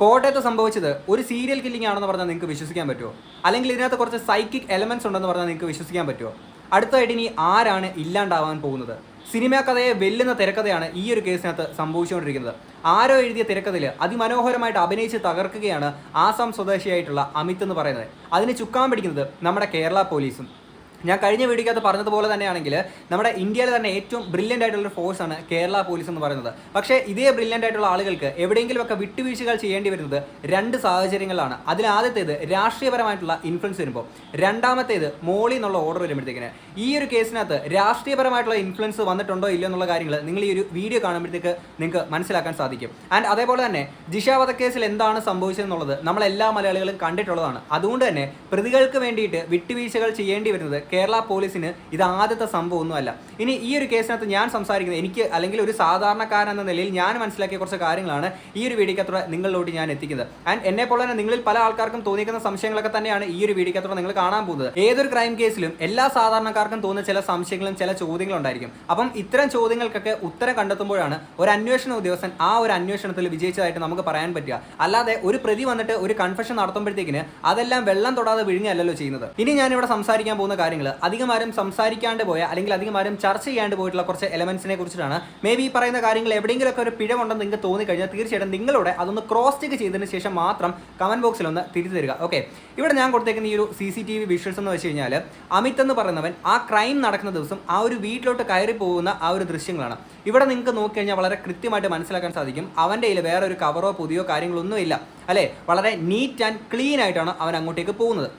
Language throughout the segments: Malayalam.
കോട്ടയത്ത് സംഭവിച്ചത് ഒരു സീരിയൽ കില്ലിംഗ് ആണെന്ന് പറഞ്ഞാൽ നിങ്ങൾക്ക് വിശ്വസിക്കാൻ പറ്റുമോ? അല്ലെങ്കിൽ ഇതിനകത്ത് കുറച്ച് സൈക്കിക് എലമെന്റ്സ് ഉണ്ടെന്ന് പറഞ്ഞാൽ നിങ്ങൾക്ക് വിശ്വസിക്കാൻ പറ്റുമോ? അടുത്തതായിട്ട് ഇനി ആരാണ് ഇല്ലാണ്ടാവാൻ പോകുന്നത്? സിനിമാ കഥയെ വെല്ലുന്ന തിരക്കഥയാണ് ഈ ഒരു കേസിനകത്ത് സംഭവിച്ചുകൊണ്ടിരിക്കുന്നത്. ആരോ എഴുതിയ തിരക്കഥയിൽ അതിമനോഹരമായിട്ട് അഭിനയിച്ച് തകർക്കുകയാണ് ആസാം സ്വദേശിയായിട്ടുള്ള അമിത് എന്ന് പറയുന്നത്. അതിന് ചുക്കാൻ പിടിക്കുന്നത് നമ്മുടെ കേരള പോലീസും. ഞാൻ കഴിഞ്ഞ വീഡിയോക്കകത്ത് പറഞ്ഞതുപോലെ തന്നെയാണെങ്കിൽ നമ്മുടെ ഇന്ത്യയിൽ തന്നെ ഏറ്റവും ബ്രില്യന്റ് ആയിട്ടുള്ള ഒരു ആണ് കേരള പോലീസ് എന്ന് പറയുന്നത്. പക്ഷേ ഇതേ ബ്രില്യന്റ് ആയിട്ടുള്ള ആളുകൾക്ക് എവിടെയെങ്കിലുമൊക്കെ വിട്ടുവീഴ്ചകൾ ചെയ്യേണ്ടി വരുന്നത് രണ്ട് സാഹചര്യങ്ങളാണ് അതിൽ ആദ്യത്തേത് രാഷ്ട്രീയപരമായിട്ടുള്ള ഇൻഫ്ലുവൻസ് വരുമ്പോൾ. രണ്ടാമത്തേത് മോളി എന്നുള്ള ഓർഡർ വരുമ്പോഴത്തേക്കിന്. ഈ ഒരു കേസിനകത്ത് രാഷ്ട്രീയപരമായിട്ടുള്ള ഇൻഫ്ലുവൻസ് വന്നിട്ടുണ്ടോ ഇല്ലയോ എന്നുള്ള കാര്യങ്ങൾ നിങ്ങൾ ഈ ഒരു വീഡിയോ കാണുമ്പോഴത്തേക്ക് നിങ്ങൾക്ക് മനസ്സിലാക്കാൻ സാധിക്കും. ആൻഡ് അതേപോലെ തന്നെ ജിഷ വധക്കേസിൽ എന്താണ് സംഭവിച്ചതെന്നുള്ളത് നമ്മൾ എല്ലാ മലയാളികളും കണ്ടിട്ടുള്ളതാണ്. അതുകൊണ്ട് തന്നെ പ്രതികൾക്ക് വേണ്ടിയിട്ട് വിട്ടുവീഴ്ചകൾ ചെയ്യേണ്ടി വരുന്നത് കേരള പോലീസിന് ഇത് ആദ്യത്തെ സംഭവമൊന്നുമല്ല. ഇനി ഈ ഒരു കേസിനകത്ത് ഞാൻ സംസാരിക്കുന്നത് എനിക്ക് അല്ലെങ്കിൽ ഒരു സാധാരണക്കാരൻ എന്ന നിലയിൽ ഞാൻ മനസ്സിലാക്കിയ കുറച്ച് കാര്യങ്ങളാണ് ഈ ഒരു വീഡിയോക്കത്ര നിങ്ങളിലോട്ട് ഞാൻ എത്തിക്കുന്നത്. ആൻഡ് എന്നെ പോലെ തന്നെ നിങ്ങളിൽ പല ആൾക്കാർക്കും തോന്നിക്കുന്ന സംശയങ്ങളൊക്കെ തന്നെയാണ് ഈ ഒരു വീഡിയോക്കത്ര നിങ്ങൾ കാണാൻ പോകുന്നത്. ഏതൊരു ക്രൈം കേസിലും എല്ലാ സാധാരണക്കാർക്കും തോന്നുന്ന ചില സംശയങ്ങളും ചില ചോദ്യങ്ങളും ഉണ്ടായിരിക്കും. അപ്പം ഇത്തരം ചോദ്യങ്ങൾക്കൊക്കെ ഉത്തരം കണ്ടെത്തുമ്പോഴാണ് ഒരു അന്വേഷണ ഉദ്യോഗസ്ഥൻ ആ ഒരു അന്വേഷണത്തിൽ വിജയിച്ചതായിട്ട് നമുക്ക് പറയാൻ പറ്റുക. അല്ലാതെ ഒരു പ്രതി വന്നിട്ട് ഒരു കൺഫെഷൻ നടത്തുമ്പോഴത്തേക്കിന് അതെല്ലാം വെള്ളം തൊടാതെ വിഴുങ്ങല്ലോ ചെയ്യുന്നത്. ഇനി ഞാനിവിടെ സംസാരിക്കാൻ പോകുന്ന കാര്യങ്ങൾ അധികം ആരും സംസാരിക്കാണ്ട് പോയ അല്ലെങ്കിൽ അധികം ആരും ചർച്ച ചെയ്യാണ്ട് പോയിട്ടുള്ള കുറച്ച് എലമെന്റ്സിനെ കുറിച്ചിട്ടാണ്. മേ ബി പറയുന്ന കാര്യങ്ങൾ എവിടെയെങ്കിലുമൊക്കെ ഒരു പിഴവുണ്ടെന്ന് നിങ്ങൾക്ക് തോന്നിക്കഴിഞ്ഞാൽ തീർച്ചയായിട്ടും നിങ്ങളുടെ അതൊന്ന് ക്രോസ് ചെക്ക് ചെയ്തതിന് ശേഷം മാത്രം കമന്റ് ബോക്സിൽ ഒന്ന് തിരിച്ചു തരിക. ഓക്കെ ഇവിടെ ഞാൻ കൊടുത്തേക്കുന്ന ഈ ഒരു C C T V visuals എന്ന് വെച്ച് കഴിഞ്ഞാൽ അമിത് എന്ന് പറയുന്നവൻ ആ ക്രൈം നടക്കുന്ന ദിവസം ആ ഒരു വീട്ടിലോട്ട് കയറി പോകുന്ന ആ ഒരു ദൃശ്യങ്ങളാണ്. ഇവിടെ നിങ്ങൾക്ക് നോക്കിക്കഴിഞ്ഞാൽ വളരെ കൃത്യമായിട്ട് മനസ്സിലാക്കാൻ സാധിക്കും. അവന്റെ കയ്യിൽ വേറെ ഒരു കവറോ പുതിയോ കാര്യങ്ങളൊന്നും ഇല്ല അല്ലേ? വളരെ നീറ്റ് ആൻഡ് ക്ലീൻ ആയിട്ടാണ് അവൻ അങ്ങോട്ടേക്ക് പോകുന്നത്.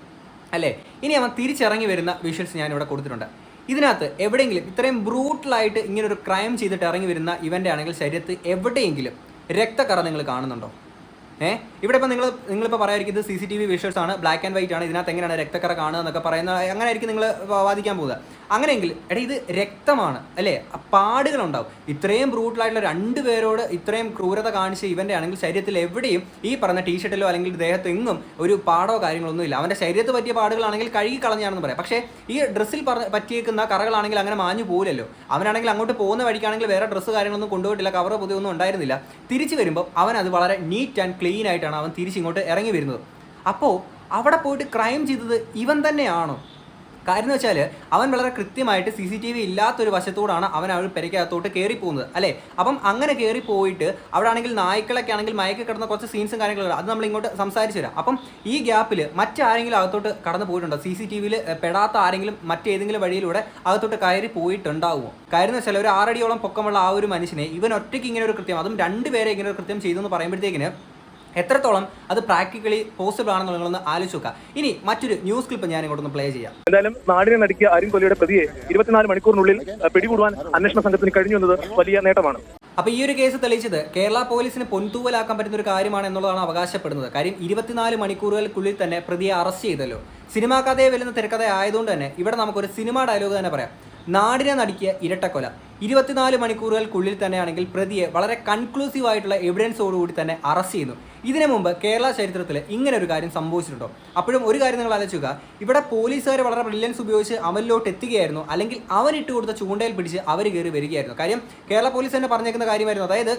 അല്ലേ? ഇനി അവൻ തിരിച്ചിറങ്ങി വരുന്ന വിഷ്വൽസ് ഞാൻ ഇവിടെ കൊടുത്തിട്ടുണ്ട്. ഇതിനകത്ത് എവിടെയെങ്കിലും ഇത്രയും ബ്രൂട്ടലായിട്ട് ഇങ്ങനെ ഒരു ക്രൈം ചെയ്തിട്ട് ഇറങ്ങി വരുന്ന ഇവന്റെ ആണെങ്കിൽ ശരീരത്ത് എവിടെയെങ്കിലും രക്തക്കറ നിങ്ങൾ കാണുന്നുണ്ടോ? ഏഹ് ഇവിടെ ഇപ്പം നിങ്ങൾ നിങ്ങളിപ്പോൾ പറയായിരിക്കും ഇത് C C T V visuals ആണ്. ബ്ലാക്ക് ആൻഡ് വൈറ്റ് ആണ്. ഇതിനകത്ത് എങ്ങനെയാണ് രക്തക്കറ കാണുക എന്നൊക്കെ പറയുന്ന അങ്ങനെ ആയിരിക്കും നിങ്ങൾ വാദിക്കാൻ പോകുക. അങ്ങനെയെങ്കിൽ എടാ ഇത് രക്തമാണ് അല്ലേ? പാടുകളുണ്ടാവും. ഇത്രയും ബ്രൂട്ടലായിട്ടുള്ള രണ്ട് പേരോട് ഇത്രയും ക്രൂരത കാണിച്ച ഇവന്റെ ആണെങ്കിൽ ശരീരത്തിൽ എവിടെയും ഈ പറഞ്ഞ ടീഷർട്ടിലോ അല്ലെങ്കിൽ ദേഹത്തോ എങ്ങും ഒരു പാടോ കാര്യങ്ങളൊന്നും ഇല്ല. അവന്റെ ശരീരത്ത് പറ്റിയ പാടുകളാണെങ്കിൽ കഴുകി കളഞ്ഞാണെന്ന് പറയാം. പക്ഷേ ഈ ഡ്രസ്സിൽ പറഞ്ഞ പറ്റിയേക്കുന്ന കറകളാണെങ്കിൽ അങ്ങനെ മാഞ്ഞു പോകില്ലല്ലോ അവനാണെങ്കിൽ അങ്ങോട്ട് പോകുന്ന വഴിക്കാണെങ്കിൽ വേറെ ഡ്രസ്സ് കാര്യങ്ങളൊന്നും കൊണ്ടുപോയിട്ടില്ല. കവറോ പുതിയൊന്നും ഉണ്ടായിരുന്നില്ല. തിരിച്ചു വരുമ്പോൾ അവൻ അത് വളരെ നീറ്റ് ആൻഡ് ക്ലീൻ ആയിട്ടാണ് അവൻ തിരിച്ചിങ്ങോട്ട് ഇറങ്ങി വരുന്നത്. അപ്പോൾ അവിടെ പോയിട്ട് ക്രൈം ചെയ്തത് ഇവൻ തന്നെയാണോ. കാര്യം എന്ന് വെച്ചാൽ അവൻ വളരെ കൃത്യമായിട്ട് സി സി ടി വി ഇല്ലാത്തൊരു വശത്തോടാണ് അവൻ അവൾ പെരയ്ക്കകത്തോട്ട് കയറി പോകുന്നത് അല്ലേ? അപ്പം അങ്ങനെ കയറി പോയിട്ട് അവിടെ ആണെങ്കിൽ നായ്ക്കളൊക്കെ ആണെങ്കിൽ മയക്കി കിടന്ന കുറച്ച് സീൻസും കാര്യങ്ങളും അത് നമ്മൾ ഇങ്ങോട്ട് സംസാരിച്ചു തരാം അപ്പം ഈ ഗ്യാപ്പിൽ മറ്റാരെങ്കിലും അകത്തോട്ട് കടന്നു പോയിട്ടുണ്ടോ? സി സി ടി വിയിൽ പെടാത്ത ആരെങ്കിലും മറ്റേതെങ്കിലും വഴിയിലൂടെ അകത്തോട്ട് കയറി പോയിട്ടുണ്ടാവുമോ? കാര്യം എന്ന് വെച്ചാൽ ഒരു ആറടിയോളം പൊക്കമുള്ള ആ ഒരു മനുഷ്യനെ ഇവൻ ഒറ്റയ്ക്ക് ഇങ്ങനെ ഒരു കൃത്യം അതും രണ്ടുപേരെ ഇങ്ങനെ ഒരു കൃത്യം ചെയ്തു എന്ന് പറയുമ്പോഴത്തേക്കിന് എത്രത്തോളം അത് പ്രാക്ടിക്കലി പോസിബിൾ ആണെന്ന് നിങ്ങളൊന്ന് ആലോചിച്ച് നോക്കുക. ഇനി മറ്റൊരു ന്യൂസ് ക്ലിപ്പ് ഞാൻ ഇങ്ങോട്ടൊന്ന് പ്ലേ ചെയ്യാം. എന്തായാലും നാടിനെ നടുക്കിയ അരുൺ കൊല്ലിയുടെ പ്രതിയെ ഇരുപത്തിനാല് മണിക്കൂറിനുള്ളിൽ പിടികൂടുവാൻ അന്വേഷണ സംഘത്തിന് കഴിഞ്ഞു എന്നത് വലിയ നേട്ടമാണ്. അപ്പൊ ഈ ഒരു കേസ് തെളിയിച്ചത് കേരള പോലീസിന് പൊൻതൂവലാക്കാൻ പറ്റുന്ന ഒരു കാര്യമാണ് എന്നുള്ളതാണ് അവകാശപ്പെടുന്നത്. കാര്യം ഇരുപത്തിനാല് മണിക്കൂറുകൾക്കുള്ളിൽ തന്നെ പ്രതിയെ അറസ്റ്റ് ചെയ്തല്ലോ. സിനിമാ കഥയെ വരുന്ന തിരക്കഥ ആയതുകൊണ്ട് തന്നെ ഇവിടെ നമുക്കൊരു സിനിമ ഡയലോഗ് തന്നെ പറയാം. നാടിനെ നടുക്കിയ ഇരട്ടക്കൊല. ഇരുപത്തിനാല് മണിക്കൂറുകൾക്കുള്ളിൽ തന്നെയാണെങ്കിൽ പ്രതിയെ വളരെ കൺക്ലൂസീവ് ആയിട്ടുള്ള എവിഡൻസോടുകൂടി തന്നെ അറസ്റ്റ് ചെയ്യുന്നു. ഇതിനു മുമ്പ് കേരള ചരിത്രത്തിൽ ഇങ്ങനെ ഒരു കാര്യം സംഭവിച്ചിട്ടുണ്ടോ? അപ്പോഴും ഒരു കാര്യം നിങ്ങൾ ആലോചിക്കുക. ഇവിടെ പോലീസുകാർ വളരെ ബ്രില്യൻസ് ഉപയോഗിച്ച് അവനിലോട്ട് എത്തുകയായിരുന്നു. അല്ലെങ്കിൽ അവൻ കൊടുത്ത ചൂണ്ടയിൽ പിടിച്ച് അവർ കയറി വരികയായിരുന്നു. കാര്യം കേരള പോലീസ് തന്നെ പറഞ്ഞേക്കുന്ന കാര്യമായിരുന്നു. അതായത്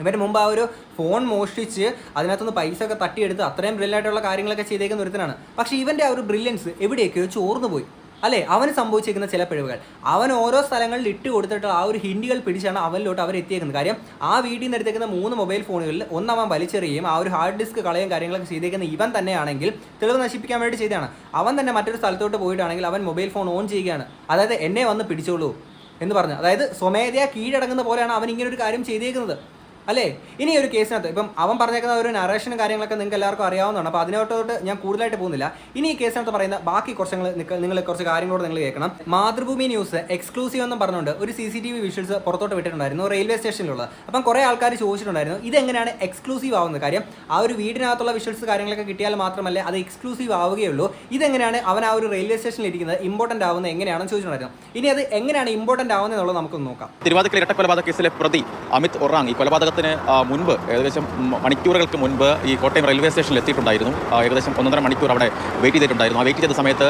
ഇവരുടെ മുമ്പ് ആ ഒരു ഫോൺ മോഷ്ടിച്ച് അതിനകത്തുനിന്ന് പൈസ ഒക്കെ തട്ടിയെടുത്ത് അത്രയും ബ്രില്യന്റായിട്ടുള്ള കാര്യങ്ങളൊക്കെ ചെയ്തേക്കുന്ന ഒരുത്തനാണ്. പക്ഷേ ഇവന്റെ ആ ഒരു ബ്രില്യൻസ് എവിടെയൊക്കെയോ ചോർന്നു പോയി അല്ലേ? അവന് സംഭവിച്ചിരിക്കുന്ന ചില പിഴവുകൾ. അവൻ ഓരോ സ്ഥലങ്ങളിൽ ഇട്ട് കൊടുത്തിട്ട് ആ ഒരു ഹിൻഡികൾ പിടിച്ചാണ് അവനിലോട്ട് അവർ എത്തിയേക്കുന്നത് കാര്യം ആ വീട്ടിൽ നിന്ന് എടുത്തേക്കുന്ന മൂന്ന് മൊബൈൽ ഫോണുകളിൽ ഒന്ന് അവൻ വലിച്ചെറിയുകയും ആ ഒരു ഹാർഡ് ഡിസ്ക് കളയും കാര്യങ്ങളൊക്കെ ചെയ്തേക്കുന്ന ഇവൻ തന്നെയാണെങ്കിൽ തെളിവ് നശിപ്പിക്കാൻ വേണ്ടി ചെയ്തതാണ്. അവൻ തന്നെ മറ്റൊരു സ്ഥലത്തോട്ട് പോയിട്ടാണെങ്കിൽ അവൻ മൊബൈൽ ഫോൺ ഓൺ ചെയ്യുകയാണ്. അതായത് എന്നെ വന്ന് പിടിച്ചോളൂ എന്ന് പറഞ്ഞു. അതായത് സ്വമേധയാ കീഴടങ്ങുന്ന പോലെയാണ് അവൻ ഇങ്ങനെ ഒരു കാര്യം ചെയ്തേക്കുന്നത്. അല്ലേ? ഇനി ഒരു കേസിനകത്ത് ഇപ്പം അവൻ പറഞ്ഞേക്കുന്ന ഒരു നറേഷനും കാര്യങ്ങളൊക്കെ നിങ്ങൾക്ക് എല്ലാവർക്കും അറിയാവുന്നതാണ്. അപ്പോൾ അതിനോട്ടോട്ട് ഞാൻ കൂടുതലായിട്ട് പോകുന്നില്ല. ഇനി ഈ കേസിനകത്ത് പറയുന്ന ബാക്കി കുറച്ച് നിങ്ങൾ കുറച്ച് കാര്യങ്ങളോട് നിങ്ങൾ കേൾക്കണം. മാതൃഭൂമി ന്യൂസ് എക്സ്ക്ലൂസീവ് എന്നും പറഞ്ഞുകൊണ്ട് ഒരു C C T V visuals പുറത്തോട്ട് വിട്ടിട്ടുണ്ടായിരുന്നു റെയിൽവേ സ്റ്റേഷനിലുള്ളത് അപ്പം കുറേ ആൾക്കാർ ചോദിച്ചിട്ടുണ്ടായിരുന്നു ഇതെങ്ങനെയാണ് എക്സ്ക്ലൂസീവ് ആവുന്നത് കാര്യം? ആ ഒരു വീടിനകത്തുള്ള വിഷ്വൽസ് കാര്യങ്ങളൊക്കെ കിട്ടിയാൽ മാത്രമല്ലേ അത് എക്സ്ക്ലൂസീവ് ആവുകയുള്ളൂ? ഇതെങ്ങനെയാണ് അവൻ ആ ഒരു റെയിൽവേ സ്റ്റേഷനിൽ ഇരിക്കുന്നത്? ഇമ്പോർട്ടന്റ് ആവുന്നത് എങ്ങനെയാണെന്ന് ചോദിച്ചിട്ടുണ്ടായിരുന്നു. ഇനി അത് എങ്ങനെയാണ് ഇമ്പോർട്ടന്റ് ആവുന്നത് എന്നുള്ളത് നമുക്കൊന്ന് നോക്കാം. തിരുവാതിക്കൽ ഇരട്ടക്കൊലപാതക കേസിലെ പ്രതി അമിത് ഒറാങ് ഈ കൊലപാതകത്തിന് ആ, മുൻപ് ഏകദേശം മണിക്കൂറുകൾക്ക് മുൻപ് ഈ കോട്ടയം റെയിൽവേ സ്റ്റേഷനിൽ എത്തിയിട്ടുണ്ടായിരുന്നു. ഏകദേശം ഒന്നര മണിക്കൂർ അവിടെ വെയിറ്റ് ചെയ്തിട്ടുണ്ടായിരുന്നു. ആ വെയിറ്റ് ചെയ്ത സമയത്ത്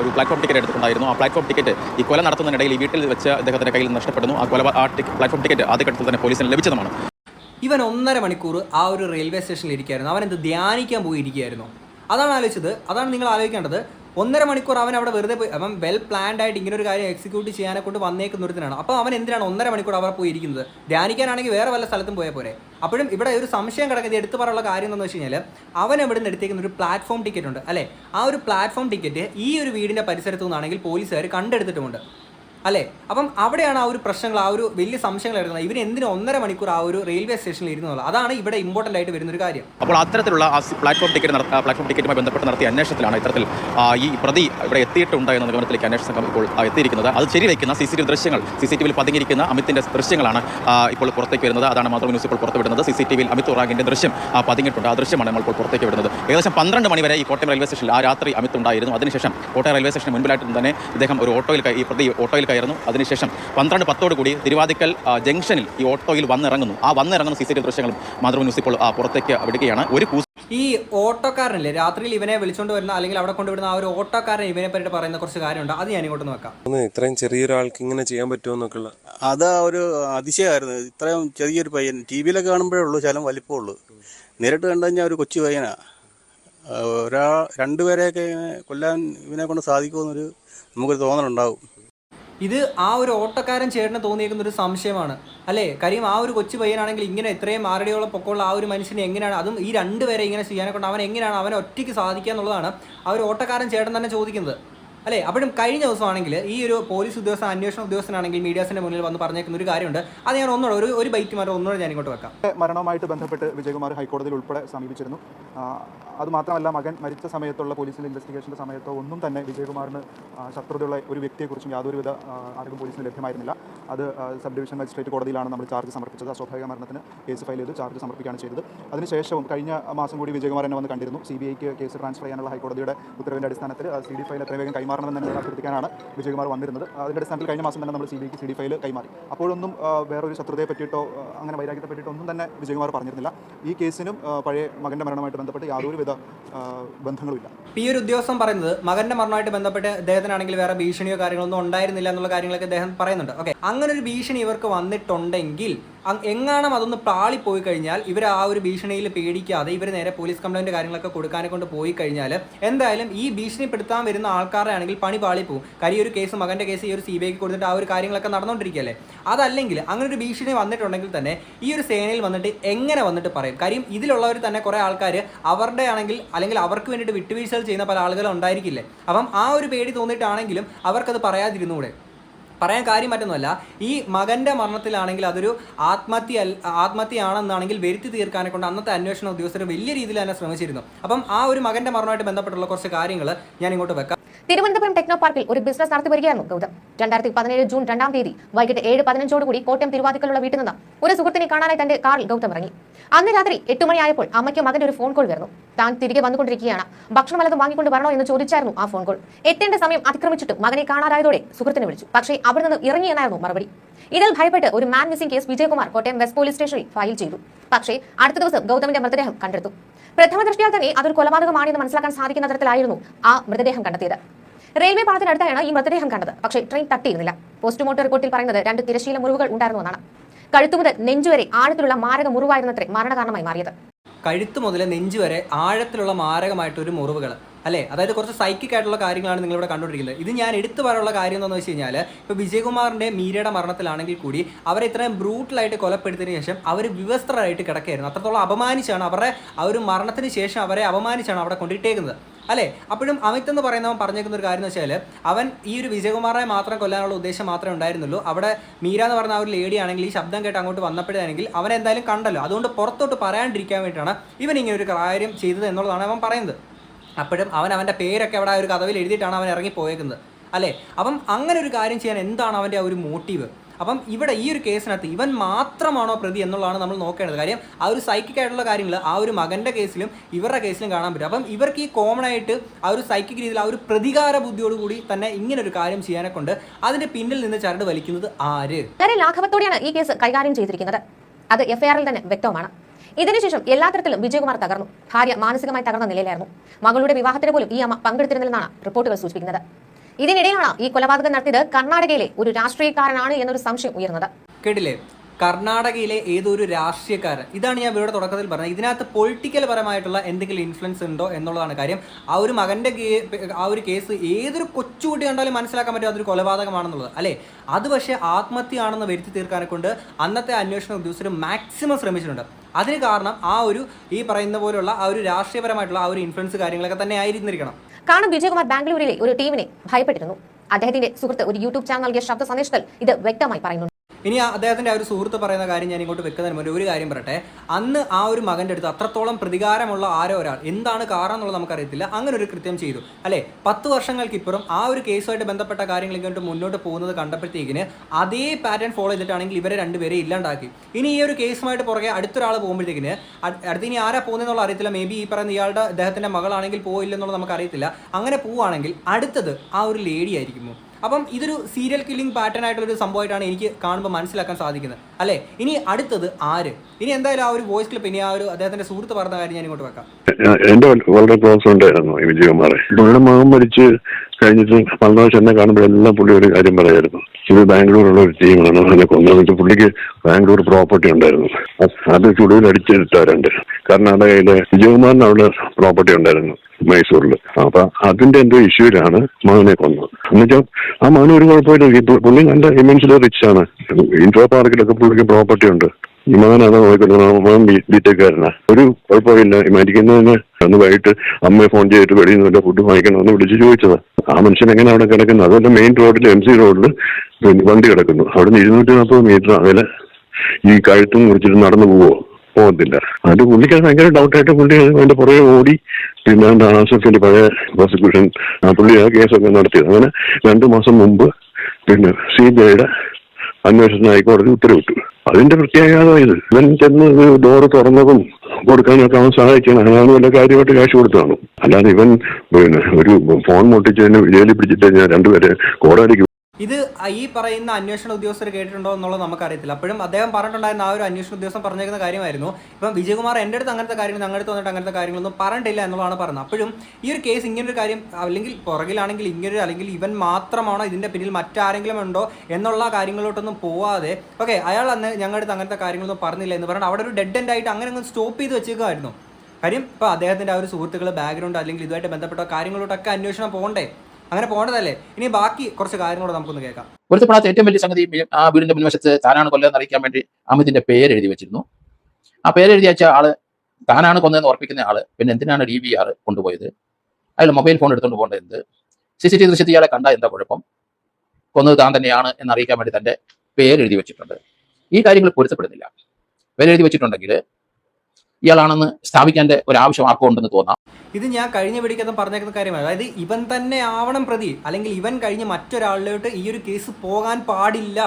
ഒരു പ്ലാറ്റ്ഫോം ടിക്കറ്റ് എടുത്തിട്ടുണ്ടായിരുന്നു. ആ പ്ലാറ്റ്ഫോം ടിക്കറ്റ് ഈ കൊല നടത്തുന്നതിനിടയിൽ ഈ വീട്ടിൽ വെച്ച് അദ്ദേഹത്തിന്റെ കയ്യിൽ നഷ്ടപ്പെടുന്നു. ആ കൊല ആ പ്ലാറ്റ്ഫോം ടിക്കറ്റ് ആദ്യഘട്ടത്തിൽ തന്നെ പോലീസിന് ലഭിച്ചതുമാണ്. ഇവൻ ഒന്നര മണിക്കൂർ ആ ഒരു റെയിൽവേ സ്റ്റേഷനിൽ ഇരിക്കുകയായിരുന്നു അവൻ ധ്യാനിക്കാൻ പോയി ഇരിക്കുകയായിരുന്നു. അതാണ് ആലോചിച്ചത്. അതാണ് നിങ്ങൾ ആലോചിക്കേണ്ടത്. ഒന്നര മണിക്കൂർ അവൻ അവിടെ വെറുതെ പോയി. അവൻ വെൽ പ്ലാൻഡ് ആയിട്ട് ഇങ്ങനെ ഒരു കാര്യം എക്സിക്യൂട്ട് ചെയ്യാനെ കൊണ്ട് വന്നേക്കുന്ന ഒരുത്തിനാണ്. അപ്പോൾ അവൻ എന്തിനാണ് ഒന്നര മണിക്കൂർ അവിടെ പോയി ഇരിക്കുന്നത് ധ്യാനിക്കാനാണെങ്കിൽ വേറെ വല്ല സ്ഥലത്തും പോയാൽ പോരെ. അപ്പോഴും ഇവിടെ ഒരു സംശയം കിടക്കുന്നത് എടുത്തു പറയാനുള്ള കാര്യം എന്താണെന്ന് വെച്ച് കഴിഞ്ഞാൽ അവൻ ഇവിടെ നിന്ന് എടുത്തേക്കുന്ന ഒരു പ്ലാറ്റ്ഫോം ടിക്കറ്റ് ഉണ്ട്. അല്ലേ? ആ ഒരു പ്ലാറ്റ്ഫോം ടിക്കറ്റ് ഈ ഒരു വീടിന്റെ പരിസരത്തു നിന്നാണെങ്കിൽ പോലീസുകാർ കണ്ടെടുത്തിട്ടുമുണ്ട്. അല്ലേ? അപ്പം അവിടെയാണ് ആ ഒരു പ്രശ്നങ്ങൾ ആ ഒരു വലിയ സംശയങ്ങൾ എടുക്കുന്നത് ഇവർ എന്തിനു ഒന്നര മണിക്കൂർ ആ ഒരു റെയിൽവേ സ്റ്റേഷനിൽ ഇരുന്നുള്ളത്? അതാണ് ഇവിടെ ഇമ്പോർട്ടന്റ് ആയിട്ട് വരുന്ന ഒരു കാര്യം. അപ്പോൾ അത്തരത്തിലുള്ള ആ പ്ലാറ്റ്ഫോം ടിക്കറ്റ് നട- പ്ലാറ്റ്ഫോം ടിക്കറ്റുമായി ബന്ധപ്പെട്ട് നടത്തിയ അന്വേഷണത്തിലാണ് ഇത്തരത്തിൽ ഈ പ്രതി ഇവിടെ എത്തിയിട്ടുണ്ട് നിഗമനത്തിലേക്ക് അന്വേഷണ സംഘം ഇപ്പോൾ എത്തിയിരിക്കുന്നത്. അത് ശരിവയ്ക്കുന്ന സി സി ടി വി ദൃശ്യങ്ങൾ സി സി ടി വിയിൽ പതിഞ്ഞിരിക്കുന്ന അമിത്തിന്റെ ദൃശ്യങ്ങളാണ് ഇപ്പോൾ പുറത്തേക്ക് വരുന്നത്. അതാണ് മാത്രം ന്യൂസ് ഇപ്പോൾ പുറത്തുവിടുന്നത് സി സി ടി വിയിൽ അമിത് ഉറാഗിന്റെ ദൃശ്യം പതിഞ്ഞിട്ടുണ്ട്. ആ ദൃശ്യമാണ് നമ്മൾ ഇപ്പോൾ പുറത്തേക്ക് വിടുന്നത്. ഏകദേശം പന്ത്രണ്ട് മണി വരെ ഈ കോട്ടയം റെയിൽവേ സ്റ്റേഷനിൽ ആ രാത്രി അമിത് ഉണ്ടായിരുന്നു. അതിനുശേഷം കോട്ടയം റെയിൽവേ സ്റ്റേഷന് മുൻപിലായിട്ട് തന്നെ ഇദ്ദേഹം ഒരു ഓട്ടോയിൽ ഈ പ്രതി ഓട്ടോയിൽ കയറുന്നു. അതിനുശേഷം പന്ത്രണ്ട് പത്തോട് കൂടി തിരുവാതിക്കൽ ജംഗ്ഷനിൽ ഈ ഓട്ടോയിൽ വന്നിറങ്ങുന്നു. ആ വന്നിറങ്ങുന്ന സി സി ടി വി ദൃശ്യങ്ങളും മാതൃഭൂമി ന്യൂസ് ഇപ്പോൾ ആ, പുറത്തേക്ക് വിടുകയാണ്. ഒരു കൂസ് ഈ ഓട്ടോക്കാരനല്ലേ രാത്രിയിൽ ഇവനെ വിളിച്ചുകൊണ്ട് വരുന്ന അല്ലെങ്കിൽ അവിടെ കൊണ്ടുവിടുന്ന ആ ഒരു ഓട്ടോക്കാരൻ ഇവനെ പറ്റി പറയുന്ന കുറച്ച് കാര്യമുണ്ട്. അത് ഞാൻ ഇങ്ങോട്ട് നോക്കാം ഒന്ന് ഇത്രയും ചെറിയൊരാൾക്ക് ഇങ്ങനെ ചെയ്യാൻ പറ്റുമോ എന്നൊക്കെയുള്ള അത് ഒരു അതിശയമായിരുന്നു. ഇത്രയും ചെറിയൊരു പയ്യൻ. ടി വിയിലൊക്കെ കാണുമ്പോഴേ ഉള്ളൂ ശലം വലിപ്പമുള്ളൂ നേരിട്ട് കണ്ടു കഴിഞ്ഞാൽ ഒരു കൊച്ചു പയ്യനാ. ഒരാൾ ഒരാ രണ്ടുപേരെയൊക്കെ ഇങ്ങനെ കൊല്ലാൻ ഇവനെ കൊണ്ട് സാധിക്കുമെന്നൊരു നമുക്കൊരു തോന്നലുണ്ടാവും. ഇത് ആ ഒരു ഓട്ടക്കാരൻ ചേട്ടന് തോന്നിയേക്കുന്ന ഒരു സംശയമാണ്. അല്ലേ? കാര്യം ആ ഒരു കൊച്ചു പയ്യനാണെങ്കിൽ ഇങ്ങനെ ഇത്രയും മാറടിയോളം പൊക്കമുള്ള ആ ഒരു മനുഷ്യനെ എങ്ങനെയാണ് അതും ഈ രണ്ടുപേരെ ഇങ്ങനെ ചെയ്യാനെ കൊണ്ട് അവൻ എങ്ങനെയാണ് അവനെ ഒറ്റയ്ക്ക് സാധിക്കുക എന്നുള്ളതാണ് ആ ഒരു ഓട്ടക്കാരൻ ചേട്ടൻ തന്നെ ചോദിക്കുന്നത്. അല്ലേ? അപ്പോഴും കഴിഞ്ഞ ദിവസമാണെങ്കിൽ ഈ ഒരു പോലീസ് ഉദ്യോഗസ്ഥ അന്വേഷണ ഉദ്യോഗസ്ഥനാണെങ്കിൽ മീഡിയാസിന്റെ മുന്നിൽ വന്ന് പറഞ്ഞേക്കുന്ന ഒരു കാര്യമുണ്ട്. അത് ഞാൻ ഒന്നുകൂടെ ഒരു ഒരു ബൈറ്റ് മാറ്റം ഒന്നുകൂടെ ഞാൻ ഇങ്ങോട്ട് വെക്കാം. മരണവുമായിട്ട് ബന്ധപ്പെട്ട് വിജയകുമാർ ഹൈക്കോടതിയിൽ ഉൾപ്പെടെ സമീപിച്ചിരുന്നു. അത് മാത്രമല്ല മകൻ മരിച്ച സമയത്തുള്ള പോലീസിന്റെ ഇൻവെസ്റ്റിഗേഷന്റെ സമയത്തോ ഒന്നും തന്നെ വിജയകുമാറിന് ശത്രുതയുള്ള ഒരു വ്യക്തിയെക്കുറിച്ചും യാതൊരുവിധ ആരും പോലീസിന് ലഭ്യമായിരുന്നില്ല. അത് സബ് ഡിവിഷൻ മജിസ്ട്രേറ്റ് കോടതിയിലാണ് നമ്മൾ ചാർജ് സമർപ്പിച്ചത്. അസ്വാഭാവിക മരണത്തിന് കേസ് ഫയൽ ചെയ്ത് ചാർജ് സമർപ്പിക്കുകയാണ് ചെയ്തത്. അതിനുശേഷവും കഴിഞ്ഞ മാസം കൂടി വിജയകുമാർ എന്നെ വന്ന് കണ്ടിരുന്നു. സി ബി ഐക്ക് കേസ് ട്രാൻസ്ഫർ ചെയ്യാനുള്ള ഹൈക്കോടതിയുടെ ഉത്തരവിന്റെ അടിസ്ഥാനത്തിൽ സി ഡി ഫയൽ എത്രയും വേഗം കൈമാറണമെന്ന് തന്നെ അഭ്യർത്ഥിക്കാനാണ് വിജയകുമാർ വന്നിരുന്നത്. അതിന്റെ അടിസ്ഥാനത്തിൽ കഴിഞ്ഞ മാസം തന്നെ നമ്മൾ സി ബി ഐക്ക് സി ഡി ഫയൽ കൈമാറി. അപ്പോഴൊന്നും വേറൊരു ശത്രുതയെ പറ്റിയിട്ടോ അങ്ങനെ വൈരാഗ്യത്തെ പറ്റിയിട്ടോ ഒന്നും തന്നെ വിജയകുമാർ പറഞ്ഞിരുന്നില്ല. ഈ കേസിനും പഴയ മകന്റെ മരണമായിട്ട് ബന്ധപ്പെട്ട് യാതൊരുവിധ വിധ ബന്ധങ്ങളുമില്ല. ഈ ഒരു ഉദ്യോഗസ്ഥൻ പറയുന്നത് മകന്റെ മരണമായിട്ട് ബന്ധപ്പെട്ട് അദ്ദേഹത്തിനാണെങ്കിൽ വേറെ ഭീഷണിയോ കാര്യങ്ങളൊന്നും ഉണ്ടായിരുന്നില്ല എന്നുള്ള കാര്യങ്ങളൊക്കെ അദ്ദേഹം പറയുന്നുണ്ട്. ഓക്കെ അങ്ങനെ ഒരു ഭീഷണി ഇവർക്ക് വന്നിട്ടുണ്ടെങ്കിൽ എങ്ങാണം അതൊന്ന് പാളിപ്പോയി കഴിഞ്ഞാൽ ഇവർ ആ ഒരു ഭീഷണിയിൽ പേടിക്കാതെ ഇവർ നേരെ പോലീസ് കംപ്ലൈന്റ് കാര്യങ്ങളൊക്കെ കൊടുക്കാനെ കൊണ്ട് പോയി കഴിഞ്ഞാൽ എന്തായാലും ഈ ഭീഷണിപ്പെടുത്താൻ വരുന്ന ആൾക്കാരെ ആണെങ്കിൽ പണി പാളിപ്പോവും. കാര്യം ഒരു കേസ് മകന്റെ കേസ് ഈ ഒരു സി ബി ഐക്ക് കൊടുത്തിട്ട് ആ ഒരു കാര്യങ്ങളൊക്കെ നടന്നുകൊണ്ടിരിക്കുകയല്ലേ അതല്ലെങ്കിൽ അങ്ങനെ ഒരു ഭീഷണി വന്നിട്ടുണ്ടെങ്കിൽ തന്നെ ഈ ഒരു സേനയിൽ വന്നിട്ട് എങ്ങനെ വന്നിട്ട് പറയും? കാര്യം ഇതിലുള്ളവർ തന്നെ കുറേ ആൾക്കാർ അവരുടെ ആണെങ്കിൽ അല്ലെങ്കിൽ അവർക്ക് വേണ്ടിയിട്ട് വിട്ടുവീഴ്ചകൾ ചെയ്യുന്ന പല ആളുകളും ഉണ്ടായിരിക്കില്ലേ? അപ്പം ആ ഒരു പേടി തോന്നിയിട്ടാണെങ്കിലും അവർക്കത് പറയാതിരുന്നൂടെ പറയാൻ കാര്യം മറ്റൊന്നുമല്ല ഈ മകന്റെ മരണത്തിലാണെങ്കിൽ അതൊരു ആത്മഹത്യ ആത്മഹത്യയാണെന്നാണെങ്കിൽ വരുത്തി തീർക്കാനെ കൊണ്ട് അന്നത്തെ അന്വേഷണ ഉദ്യോഗസ്ഥർ വലിയ രീതിയിൽ തന്നെ ശ്രമിച്ചിരുന്നു. അപ്പം ആ ഒരു മകന്റെ മരണമായിട്ട് ബന്ധപ്പെട്ടുള്ള കുറച്ച് കാര്യങ്ങൾ ഞാൻ ഇങ്ങോട്ട് വെക്കാം. തിരുവനന്തപുരം ടെക്നോ പാർക്കിൽ ഒരു ബിസിനസ് നടത്തി വരികയായിരുന്നു ഗൗതം. രണ്ടായിരത്തി പതിനേഴ് ജൂൺ രണ്ടാം തീയതി വൈകിട്ട് ഏഴ് പതിനഞ്ചോടുകൂടി കോട്ടയം തിരുവാതിക്കലുള്ള വീട്ടിൽ നിന്ന് ഒരു സുഹൃത്തിനെ കാണാനായി തന്റെ കാറിൽ ഗൗതം ഇറങ്ങി. അന്ന് രാത്രി എട്ട് മണിയായപ്പോൾ അമ്മയ്ക്ക് മകന്റെ ഒരു ഫോൺ കോൾ വരുന്നു. താൻ തിരികെ വന്നുകൊണ്ടിരിക്കുകയാണ്. ഭക്ഷണം വല്ലതും വാങ്ങിക്കൊണ്ട് വരണോ എന്ന് ചോദിച്ചായിരുന്നു ആ ഫോൺ കോൾ എത്തേണ്ട സമയം അതിക്രമിച്ചിട്ട് മകനെ കാണാതായതോടെ സുഹൃത്തിനെ വിളിച്ചു. പക്ഷേ അവിടെ നിന്ന് ഇറങ്ങി എന്നായിരുന്നു മറുപടി. ഇതിൽ ഭയപ്പെട്ട് ഒരു man missing case Vijayakumar Kottayam west police സ്റ്റേഷനിൽ ഫയൽ ചെയ്തു. പക്ഷേ അടുത്ത ദിവസം ഗൗതമിന്റെ മൃതദേഹം കണ്ടെടുത്തു. പ്രഥമ ദൃഷ്ടിയാൽ തന്നെ അതൊരു കൊലപാതകമാണെന്ന് മനസ്സിലാക്കാൻ സാധിക്കുന്ന തരത്തിലായിരുന്നു ആ മൃതദേഹം കണ്ടെത്തിയത്. റെയിൽവേ പാളത്തിനടുത്താണ് ഈ മൃതദേഹം കണ്ടത്. പക്ഷേ ട്രെയിൻ തട്ടിയിരുന്നില്ല. പോസ്റ്റ്മോർട്ടം റിപ്പോർട്ടിൽ പറയുന്നത് രണ്ട് തിരശീല മുറിവുകൾ ഉണ്ടായിരുന്നുവെന്നാണ് കഴുത്തു മുതൽ നെഞ്ചുവരെ ആഴത്തിലുള്ള മാരക മുറിവായിരുന്നത്രേ മരണകാരണമായി മാറിയത്. കഴുത്തു മുതൽ നെഞ്ചുവരെ ആഴത്തിലുള്ള മാരകമായിട്ടൊരു മുറിവുകൾ അല്ലേ? അതായത് കുറച്ച് സൈക്കിക് ആയിട്ടുള്ള കാര്യങ്ങളാണ് നിങ്ങളിവിടെ കണ്ടുകൊണ്ടിരിക്കുന്നത്. ഇത് ഞാൻ എടുത്തു പറയാനുള്ള കാര്യം എന്താണെന്ന് വെച്ച് കഴിഞ്ഞാൽ ഇപ്പോൾ വിജയകുമാറിന്റെ മീരയുടെ മരണത്തിലാണെങ്കിൽ കൂടി അവരെ ഇത്രയും ബ്രൂട്ടലായിട്ട് കൊലപ്പെടുത്തിയതിന് ശേഷം അവർ വിവസ്ത്രരായിട്ട് കിടക്കുകയായിരുന്നു. അത്രത്തോളം അപമാനിച്ചാണ് അവരുടെ ആ ഒരു മരണത്തിന് ശേഷം അവരെ അപമാനിച്ചാണ് അവിടെ കൊണ്ടിട്ടേക്കുന്നത്. അല്ലേ? അപ്പോഴും അമിത് എന്ന് പറയുന്നവൻ പറഞ്ഞേക്കുന്ന ഒരു കാര്യം എന്ന് വെച്ചാൽ അവൻ ഈ ഒരു വിജയകുമാറിനെ മാത്രം കൊല്ലാനുള്ള ഉദ്ദേശം മാത്രമേ ഉണ്ടായിരുന്നുള്ളൂ. അവിടെ മീര എന്ന് പറഞ്ഞ ആ ഒരു ലേഡി ആണെങ്കിൽ ഈ ശബ്ദം കേട്ട് അങ്ങോട്ട് വന്നപ്പോഴാണെങ്കിൽ അവൻ എന്തായാലും കണ്ടല്ലോ. അതുകൊണ്ട് പുറത്തോട്ട് പറയാണ്ടിരിക്കാൻ വേണ്ടിയിട്ടാണ് ഇവൻ ഇങ്ങനെ ഒരു കാര്യം ചെയ്തത് എന്നുള്ളതാണ് അവൻ പറയുന്നത്. അപ്പോഴും അവൻ അവന്റെ പേരൊക്കെ അവിടെ ഒരു കഥവിൽ എഴുതിയിട്ടാണ് അവൻ ഇറങ്ങിപ്പോയേക്കുന്നത്. അല്ലേ? അപ്പം അങ്ങനെ ഒരു കാര്യം ചെയ്യാൻ എന്താണ് അവന്റെ ആ ഒരു മോട്ടീവ്? അപ്പം ഇവിടെ ഈ ഒരു കേസിനകത്ത് ഇവൻ മാത്രമാണോ പ്രതി എന്നുള്ളതാണ് നമ്മൾ നോക്കേണ്ടത്. കാര്യം ആ ഒരു സൈക്കിക് ആയിട്ടുള്ള കാര്യങ്ങൾ ആ ഒരു മകന്റെ കേസിലും ഇവരുടെ കേസിലും കാണാൻ പറ്റും. അപ്പം ഇവർക്ക് ഈ കോമൺ ആയിട്ട് ആ ഒരു സൈക്കിക് രീതിയിൽ ആ ഒരു പ്രതികാര ബുദ്ധിയോട് കൂടി തന്നെ ഇങ്ങനെ ഒരു കാര്യം ചെയ്യാനെ കൊണ്ട് അതിന്റെ പിന്നിൽ നിന്ന് ചരട് വലിക്കുന്നത് ആര്? ലാഘവത്തോടെയാണ് ഈ കേസ് കൈകാര്യം ചെയ്തിരിക്കുന്നത്. അത് എഫ്ഐആറിൽ തന്നെ വ്യക്തമാണ് ഇതിനുശേഷം എല്ലാ തരത്തിലും വിജയകുമാർ തകർന്നു. ഭാര്യ മാനസികമായി തകർന്ന നിലയിലായിരുന്നു. മകളുടെ വിവാഹത്തിന് പോലും ഈ അമ്മ പങ്കെടുത്തിരുന്നില്ലെന്നാണ് റിപ്പോർട്ടുകൾ സൂചിപ്പിക്കുന്നത്. ഇതിനിടെയാണ് ഈ കൊലപാതകം നടത്തിയത് കർണാടകയിലെ ഒരു രാഷ്ട്രീയക്കാരനാണ് എന്നൊരു സംശയം ഉയർന്നത് കേട്ടില്ലേ? കർണാടകയിലെ ഏതൊരു രാഷ്ട്രീയക്കാരൻ? ഇതാണ് ഞാൻ ഇവരുടെ തുടക്കത്തിൽ പറഞ്ഞത്. ഇതിനകത്ത് പൊളിറ്റിക്കൽ പരമായിട്ടുള്ള എന്തെങ്കിലും ഇൻഫ്ലുവൻസ് ഉണ്ടോ എന്നുള്ളതാണ് കാര്യം. ആ ഒരു മകന്റെ ആ ഒരു കേസ് ഏതൊരു കൊച്ചുകുട്ടി കണ്ടാലും മനസ്സിലാക്കാൻ പറ്റും അതൊരു കൊലപാതകമാണെന്നുള്ളത്. അല്ലേ? അത് പക്ഷേ ആത്മഹത്യയാണെന്ന് വരുത്തി തീർക്കാനെ കൊണ്ട് അന്നത്തെ അന്വേഷണ ഉദ്യോഗസ്ഥർ മാക്സിമം ശ്രമിച്ചിട്ടുണ്ട്. അതിന് കാരണം ആ ഒരു ഈ പറയുന്ന പോലുള്ള ആ ഒരു രാഷ്ട്രീയപരമായിട്ടുള്ള ആ ഒരു ഇൻഫ്ലുവൻസ് കാര്യങ്ങളൊക്കെ തന്നെ ആയിരുന്നിരിക്കണം. കാരണം വിജയകുമാർ ബാംഗ്ലൂരിലെ ഒരു ടീമിനെ ഭയപ്പെട്ടിരുന്നു. അദ്ദേഹത്തിന്റെ സുഹൃത്ത് ഒരു യൂട്യൂബ് ചാനൽ നൽകിയ ശബ്ദ സന്ദേശത്തിൽ ഇത് വ്യക്തമായി പറയുന്നു. ഇനി അദ്ദേഹത്തിന്റെ ആ ഒരു സുഹൃത്ത് പറയുന്ന കാര്യം ഞാൻ ഇങ്ങോട്ട് വെക്കുന്നതിന് മുന്നേ ഒരു കാര്യം പറയട്ടെ. അന്ന് ആ ഒരു മകന്റെ അടുത്ത് അത്രത്തോളം പ്രതികാരമുള്ള ആരോ ഒരാൾ എന്താണ് കാരണം എന്നുള്ളത് നമുക്കറിയത്തില്ല. അങ്ങനെ ഒരു കൃത്യം ചെയ്തു. അല്ലെ? പത്ത് വർഷങ്ങൾക്കിപ്പുറം ആ ഒരു കേസുമായിട്ട് ബന്ധപ്പെട്ട കാര്യങ്ങൾ ഇങ്ങോട്ട് മുന്നോട്ട് പോകുന്നത് കണ്ടപ്പോഴത്തേക്കിന് അതേ പാറ്റേൺ ഫോളോ ചെയ്തിട്ടാണെങ്കിൽ ഇവരെ രണ്ടുപേരെ ഇല്ലാണ്ടാക്കി. ഇനി ഈ ഒരു കേസുമായിട്ട് പുറകെ അടുത്തൊരാൾ പോകുമ്പോഴത്തേക്കിന് അട്- അടുത്ത് ഇനി ആരാ പോകുന്നതെന്നുള്ള അറിയത്തില്ല. മേ ബി ഈ പറയുന്ന ഇയാളുടെ അദ്ദേഹത്തിന്റെ മകളാണെങ്കിൽ പോയില്ലെന്നുള്ളത് നമുക്ക് അറിയത്തില്ല അങ്ങനെ പോവുകയാണെങ്കിൽ അടുത്തത് ആ ഒരു ലേഡി ആയിരിക്കുമോ? അപ്പം ഇതൊരു സീരിയൽ കില്ലിംഗ് പാറ്റേൺ ആയിട്ടുള്ള ഒരു സംഭവമായിട്ടാണ് എനിക്ക് കാണുമ്പോൾ മനസ്സിലാക്കാൻ സാധിക്കുന്നത്. അല്ലേ? ഇനി അടുത്തത് ആര്? ഇനി എന്തായാലും ആ ഒരു വോയിസ് ക്ലിപ്പ് ഇനി ആ ഒരു അദ്ദേഹത്തിന്റെ സുഹൃത്ത് പറഞ്ഞ കാര്യം ഞാൻ ഇങ്ങോട്ട് വെക്കാം. എന്റെ വളരെ ക്ലോസ് ഉണ്ടായിരുന്നു ഈ വിജയകുമാറെ. മകൻ മരിച്ച് കഴിഞ്ഞിട്ട് പന്ത്രണ്ട് എന്നെ കാണുമ്പോഴെല്ലാം പുള്ളി ഒരു കാര്യം പറയായിരുന്നു. ഇത് ബാംഗ്ലൂരുള്ള ഒരു ടീമാണ്. അതിനെ കൊന്നത് പുള്ളിക്ക് ബാംഗ്ലൂർ പ്രോപ്പർട്ടി ഉണ്ടായിരുന്നു. അത് ചുടുവിൽ അടിച്ചെടുത്തവരുണ്ട് കർണാടകയിലെ വിജയകുമാറിന് അവിടെ പ്രോപ്പർട്ടി ഉണ്ടായിരുന്നു മൈസൂരിൽ അപ്പൊ അതിന്റെ എന്തോ ഇഷ്യൂലാണ് മകനെ കൊന്നത്. എന്നുവെച്ചാൽ ആ മകന് ഒരു കുഴപ്പമില്ല. പുള്ളി നല്ല ഇമൻസിലെ റിച്ച് ആണ്. ഇൻഫോ പാർക്കിലൊക്കെ പുള്ളിക്ക് പ്രോപ്പർട്ടി ഉണ്ട്. മകനാണ് നോക്കുന്നത് മകൻ ബിടെക്കാരനാ ഒരു കുഴപ്പമില്ല. മരിക്കുന്നതിന് അന്ന് വൈകിട്ട് അമ്മയെ ഫോൺ ചെയ്തിട്ട് വെളിയിൽ നിന്ന് ഫുഡ് വാങ്ങിക്കണമെന്ന് വിളിച്ച് ചോദിച്ചതാ. ആ മനുഷ്യൻ എങ്ങനെ അവിടെ കിടക്കുന്നത് അതുപോലെ മെയിൻ റോഡിൽ എം സി റോഡിൽ വണ്ടി കിടക്കുന്നു. അവിടെ നിന്ന് ഇരുന്നൂറ്റി നാൽപ്പത് മീറ്റർ അകലെ ഈ കഴുത്തും മുറിച്ചിട്ട് നടന്നു പോവോ? പോകത്തില്ല അത് പുള്ളിക്ക് അത് ഭയങ്കര ഡൗട്ടായിട്ട് പുള്ളി അതിന്റെ പുറകെ ഓടി പിന്നെ ആസഫിന്റെ പഴയ പ്രോസിക്യൂഷൻ പുള്ളി ആ കേസൊക്കെ നടത്തിയത് അങ്ങനെ രണ്ടു മാസം മുമ്പ് പിന്നെ സി ബി ഐയുടെ അന്വേഷണത്തിന് ഹൈക്കോടതി ഉത്തരവിട്ടു. അതിന്റെ പ്രത്യേകത ഇത്. ഇവൻ ചെന്ന് ഡോറ് തുറന്നതും കൊടുക്കാനൊക്കെ അവൻ സഹായിക്കണം അതാണ് വല്ല കാര്യമായിട്ട് കാശ് കൊടുത്താണ് അല്ലാതെ ഇവൻ പിന്നെ ഒരു ഫോൺ മുട്ടിച്ചതിന് ജയിലിൽ പിടിച്ചിട്ട് ഞാൻ രണ്ടുപേരെ കോടതിക്ക് ഇത് ഈ പറയുന്ന അന്വേഷണ ഉദ്യോഗസ്ഥർ കേട്ടിട്ടുണ്ടോ എന്നുള്ളത് നമുക്കറിയത്തില്ല. അപ്പോഴും അദ്ദേഹം പറഞ്ഞിട്ടുണ്ടായിരുന്ന ആ ഒരു അന്വേഷണ ഉദ്യോഗസ്ഥൻ പറഞ്ഞേക്കുന്ന കാര്യമായിരുന്നു. ഇപ്പം വിജയകുമാർ എന്റെ അടുത്ത് അങ്ങനത്തെ കാര്യങ്ങൾ ഞങ്ങളുടെ അടുത്ത് വന്നിട്ട് അങ്ങനത്തെ കാര്യങ്ങളൊന്നും പറഞ്ഞിട്ടില്ല എന്നുള്ളതാണ് പറഞ്ഞത് അപ്പോഴും ഈ ഒരു കേസ് ഇങ്ങനൊരു കാര്യം അല്ലെങ്കിൽ പുറകിലാണെങ്കിൽ ഇങ്ങനൊരു അല്ലെങ്കിൽ ഇവൻ മാത്രമാണോ ഇതിന്റെ പിന്നിൽ മറ്റാരെങ്കിലും ഉണ്ടോ എന്നുള്ള കാര്യങ്ങളിലോട്ടൊന്നും പോവാതെ ഓക്കെ അയാൾ അന്ന് ഞങ്ങളുടെ അടുത്ത് അങ്ങനത്തെ കാര്യങ്ങളൊന്നും പറഞ്ഞില്ല എന്ന് പറഞ്ഞാൽ അവിടെ ഒരു ഡെഡ് എൻഡ് ആയിട്ട് അങ്ങനെ അങ്ങ് സ്റ്റോപ്പ് ചെയ്ത് വെച്ചേക്കുമായിരുന്നു കാര്യം ഇപ്പോൾ അദ്ദേഹത്തിന്റെ ആ ഒരു സുഹൃത്തുക്കൾ ബാക്ക്ഗ്രൗണ്ട് അല്ലെങ്കിൽ ഇതുമായിട്ട് ബന്ധപ്പെട്ട കാര്യങ്ങളോട്ടൊക്കെ അന്വേഷണം പോകണ്ടേ? അങ്ങനെ പോകേണ്ടതല്ലേ ഇനി ബാക്കി കുറച്ച് കാര്യങ്ങളോട് നമുക്കൊന്ന് കേൾക്കാം. ഒരുത്തപ്പെടാത്ത ഏറ്റവും വലിയ സംഗതി ആ വീടിന്റെ മുൻവശത്ത് താനാണ് കൊല്ലം അറിയിക്കാൻ വേണ്ടി അമിതിന്റെ പേര് എഴുതി വെച്ചിരുന്നു. ആ പേര് എഴുതി വെച്ച ആൾ താനാണ് കൊന്നതെന്ന് ഉറപ്പിക്കുന്ന ആൾ പിന്നെ എന്തിനാണ് ഡി വി ആർ കൊണ്ടുപോയത്? അയാൾ മൊബൈൽ ഫോൺ എടുത്തുകൊണ്ട് പോകേണ്ടത് എന്ത്? സി സി ടി വി ദൃശ്യത്തിൽ ഇയാളെ കണ്ട എന്താ കുഴപ്പം? കൊന്നത് താൻ തന്നെയാണ് എന്ന് അറിയിക്കാൻ വേണ്ടി തന്റെ പേര് എഴുതി വെച്ചിട്ടുണ്ട്. ഈ കാര്യങ്ങൾ പൊരുത്തപ്പെടുന്നില്ല. പേര് എഴുതി വെച്ചിട്ടുണ്ടെങ്കിൽ ഇയാളാണെന്ന് സ്ഥാപിക്കാന്റെ ഒരു ആവശ്യം ആർക്കും ഉണ്ടെന്ന് തോന്നാം. ഇത് ഞാൻ കഴിഞ്ഞ പിടിക്കുന്ന പറഞ്ഞേക്കുന്ന കാര്യമാണ്. അതായത് ഇവൻ തന്നെ ആവണം പ്രതി. അല്ലെങ്കിൽ ഇവൻ കഴിഞ്ഞ് മറ്റൊരാളിലോട്ട് ഈ ഒരു കേസ് പോകാൻ പാടില്ല.